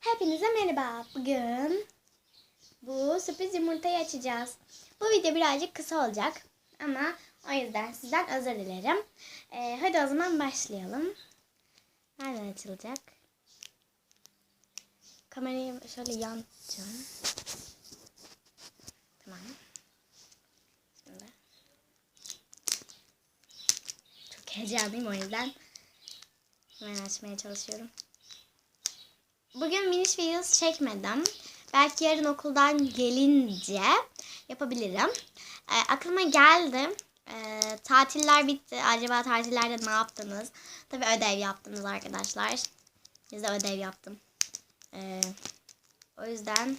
Hepinize merhaba. Bugün bu sürpriz yumurtayı açacağız. Bu video birazcık kısa olacak ama o yüzden sizden özür dilerim. Ee, hadi o zaman başlayalım. Nereden açılacak? Kamerayı şöyle yan. Tamam. Şimdi. Çok heyecanlıyım o yüzden. Hemen açmaya çalışıyorum. Bugün miniş videosu çekmedim. Belki yarın okuldan gelince yapabilirim. E, aklıma geldi. E, tatiller bitti. Acaba tatillerde ne yaptınız? Tabii ödev yaptınız arkadaşlar. Biz de ödev yaptım. E, o yüzden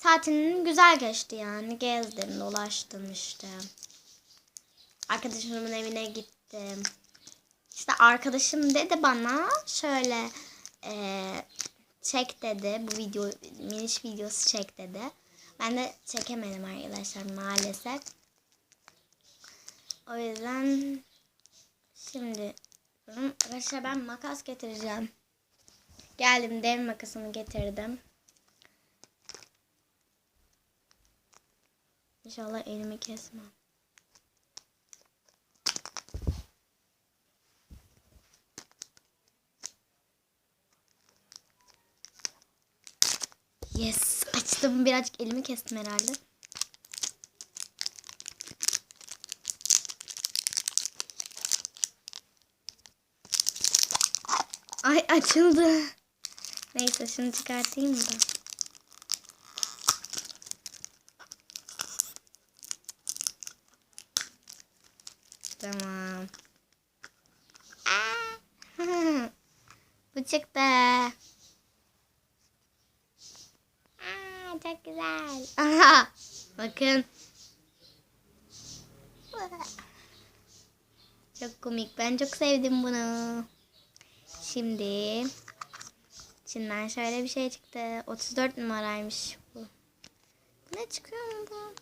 tatilim güzel geçti yani. Gezdim, dolaştım işte. Arkadaşımın evine gittim. İşte arkadaşım dedi bana şöyle eee, çek dedi bu video miniş videosu çek dedi. Ben de çekemedim arkadaşlar maalesef. O yüzden şimdi arkadaşlar ben makas getireceğim. Geldim dev makasımı getirdim. İnşallah elimi kesmem. Açtım. Birazcık elimi kestim herhalde. Ay açıldı. Neyse şunu çıkartayım da. Tamam. Bu çıktı. Çok güzel. Aha, bakın. Çok komik. Ben çok sevdim bunu. Şimdi içinden şöyle bir şey çıktı. 34 numaraymış bu. Ne çıkıyor mu bu?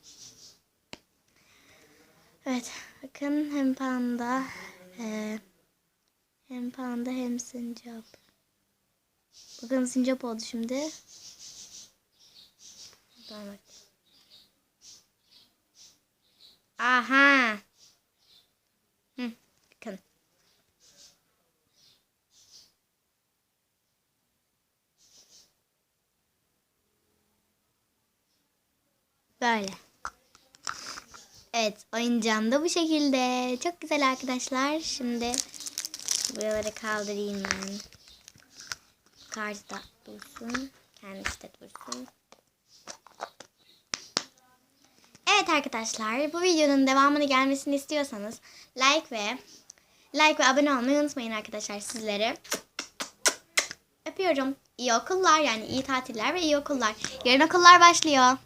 Evet. Bakın hem panda e, hem panda hem sincap. Bakın sincap oldu şimdi. Bak. Aha. Hı, bakın. Böyle. Evet oyuncağım da bu şekilde. Çok güzel arkadaşlar. Şimdi buraları kaldırayım ben. Kart da dursun. Kendisi de dursun. Evet arkadaşlar bu videonun devamını gelmesini istiyorsanız like ve like ve abone olmayı unutmayın arkadaşlar sizleri. Öpüyorum. İyi okullar yani iyi tatiller ve iyi okullar. Yarın okullar başlıyor.